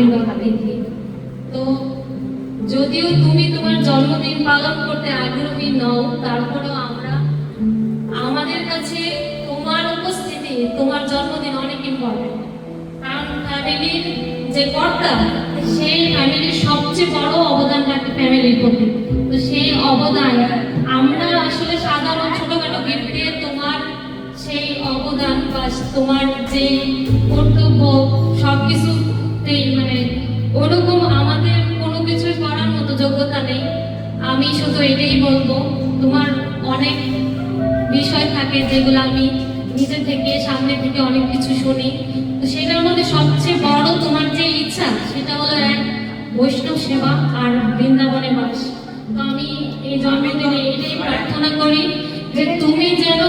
গোবিন্দ হাতিকে তো যদিও তুমি তোমার জন্মদিন পালন করতে আগ্রহী নও, তারপরেও আমরা আমাদের কাছে তোমার উপস্থিতি, তোমার জন্মদিন অনেক ইম্পর্টেন্ট কারণ ফ্যামিলির যে কর্তা, সেই ফ্যামিলির সবচেয়ে বড় অবদান রাখে ফ্যামিলির প্রতি। তো সেই অবদান আমরা আসলে সাধারণ ছোটখাটো গিফট দিয়ে তোমার সেই অবদান বা তোমার যে কর্তব্য সব কিছুতেই মানে ওরকম আমাদের কোনো কিছু করার মতো যোগ্যতা নেই। আমি শুধু এটাই বলব, তোমার অনেক বিষয় থাকে যেগুলো আমি নিজে থেকে, সামনে থেকে অনেক কিছু শুনি। তো সেটার মধ্যে সবচেয়ে বড় তোমার যে ইচ্ছা, সেটা হলো এক বৈষ্ণব সেবা আর বৃন্দাবনে বাস। তো আমি এই জন্মদিনে এটাই প্রার্থনা করি যে তুমি যেন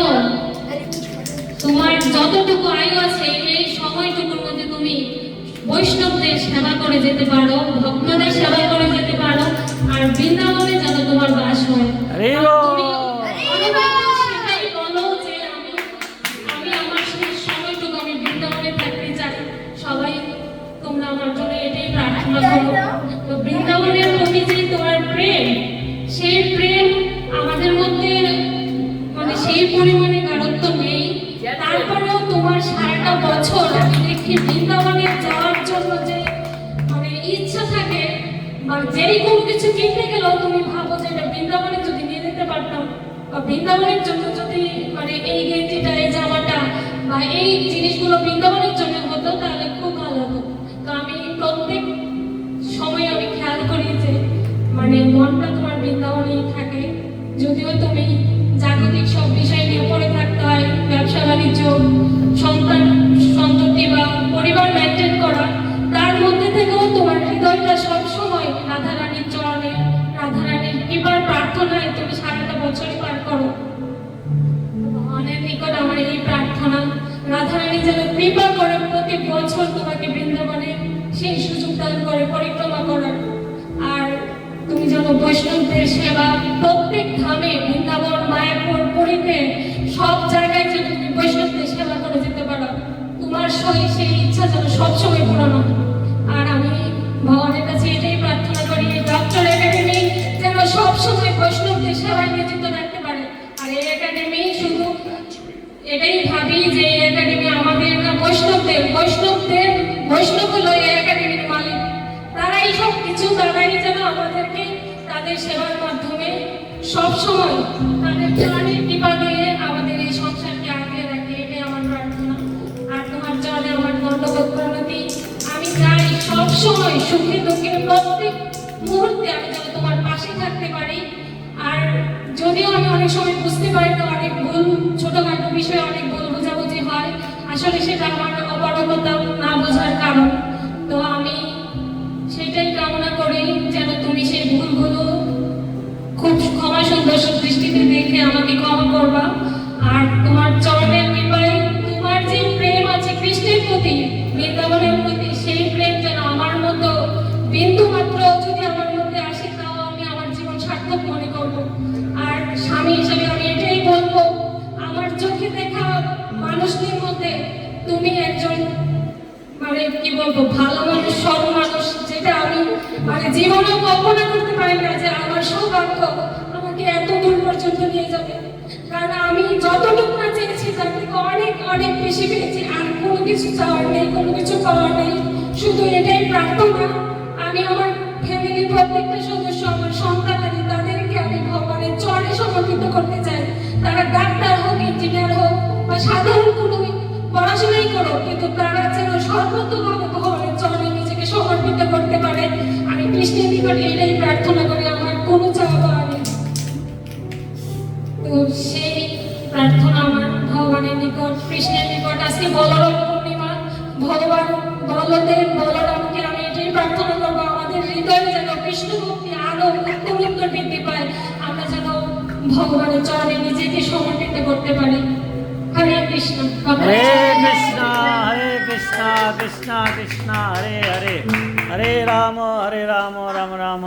তোমার যতটুকু আয়ু আছে, এই বৈষ্ণবদের সেবা করে যেতে পারো ভক্তদের সেবা করে যেতে পারো আর বৃন্দাবনে যেন তোমার বাস হয়। সবাই তোমরা আমার জন্য এটাই প্রার্থনা করো। তো বৃন্দাবনের প্রতি যে তোমার প্রেম সেই প্রেম আমাদের মধ্যে মানে সেই পরিমাণে গাঢ়ত্ব নেই। তারপরেও তোমার সারাটা বছর আমি দেখি যেই কোনো কিছু কিনতে গেলেও তুমি ভাবো যে এটা বৃন্দাবনে যদি নিয়ে যেতে পারতাম, বা বৃন্দাবনের জন্য যদি মানে এই গেঞ্জিটা, এই জামাটা, বা এই জিনিসগুলো বৃন্দাবনের জন্য হতো, তাহলে খুব ভালো হতো। তো আমি প্রত্যেক সময় আমি খেয়াল করি যে মানে মনটা তোমার বৃন্দাবনেই থাকে। যদিও তুমি জাগতিক সব বিষয় নিয়ে পড়ে থাকতে হয় ব্যবসা বাণিজ্য সন্তান সন্ততি দান করে, পরিক্রমা করার। আর তুমি যেন বৈষ্ণবদের সেবা প্রত্যেক ধামে, বৃন্দাবন, মায়াপুর, পুরীতে, সব জায়গায় যেন তুমি বৈষ্ণবদের সেবা করে যেতে পারো, তোমার সই সেই ইচ্ছা যেন সবসময় হয় আর আমি ভগবানের কাছে এটাই প্রার্থনা করি ডক্টর একাডেমি যেন সবসময় বৈষ্ণবদের সেবায় নিয়োজিত রাখতে পারে। আর এই একাডেমি শুধু এটাই ভাবি যে, এই একাডেমি আমাদের না বৈষ্ণবদের আমাদেরকে তাদের সেবার মাধ্যমে সব সময় তাদের প্রাণের কৃপা দিয়ে আমাদের এই সংসারকে আগিয়ে রাখে, এটাই আমার প্রার্থনা। আর তোমার চরণে আমার দণ্ডবোধ প্রণতি। আমি চাই সব সময় সুখে দুঃখে প্রত্যেক মুহূর্তে আমি যেন তোমার পাশে থাকতে পারি। আর যদিও আমি অনেক সময় বুঝতে পারি না, অনেক ভুল, ছোটখাটো বিষয়ে অনেক ভুল বোঝাবুঝি হয়। আসলে সেটা আমার অপারগতা না বোঝার কারণ। তো আমি আমাকে ক্ষমা করবা। আর তোমার চরণের কৃপায় তোমার যে প্রেম আছে কৃষ্ণের প্রতি, বৃন্দাবনের প্রতি, সেই প্রেম যেন আমার মতো বিন্দু মাত্র যদি আমার মধ্যে আসে, তাও আমি আমার জীবন সার্থক মনে করব। আর স্বামী হিসেবে আমি এটাই বলব, আমার চোখে দেখা মানুষদের মধ্যে তুমি একজন মানে কি বলব, ভালো মানুষ, সৎ মানুষ, যেটা আমি মানে জীবনেও কল্পনা করতে পারি না যে আমার সৌভাগ্য আমাকে এত দূর পর্যন্ত নিয়ে যাবে। কারণ আমি যতটুকু না চেয়েছি, তার থেকে অনেক অনেক বেশি পেয়েছি। আর কোনো কিছু চাওয়ার নেই, কোনো কিছু পাওয়ার নেই। শুধু এটাই প্রার্থনা। আমি আমার ফ্যামিলির প্রত্যেকটা সদস্য, আমার সন্তান তাদেরকে আমি ভগবানের চরে সমর্পিত করতে চাই। তারা ডাক্তার হোক ইঞ্জিনিয়ার হোক, বা সাধারণ কোনো পড়াশোনাই করো কিন্তু তারা যেন সর্বতভাবে ভগবানের চরণে নিজেকে সমর্পিত করতে পারে। আমি কৃষ্ণের নিকটে এটাই সেই প্রার্থনা আমার ভগবানের নিকট কৃষ্ণের নিকট। আজকে বলরাম পূর্ণিমা ভগবান বলদেব বলরামকে আমি এটাই প্রার্থনা করব আমাদের হৃদয়ে যেন কৃষ্ণ ভক্তি আরও উত্তর বৃদ্ধি পায়। আমরা যেন ভগবানের চরণে নিজেকে সমর্পিত করতে পারি। হরে কৃষ্ণ হরে কৃষ্ণ হরে কৃষ্ণ কৃষ্ণ কৃষ্ণ হরে হরে। হরে রাম হরে রাম রাম রাম।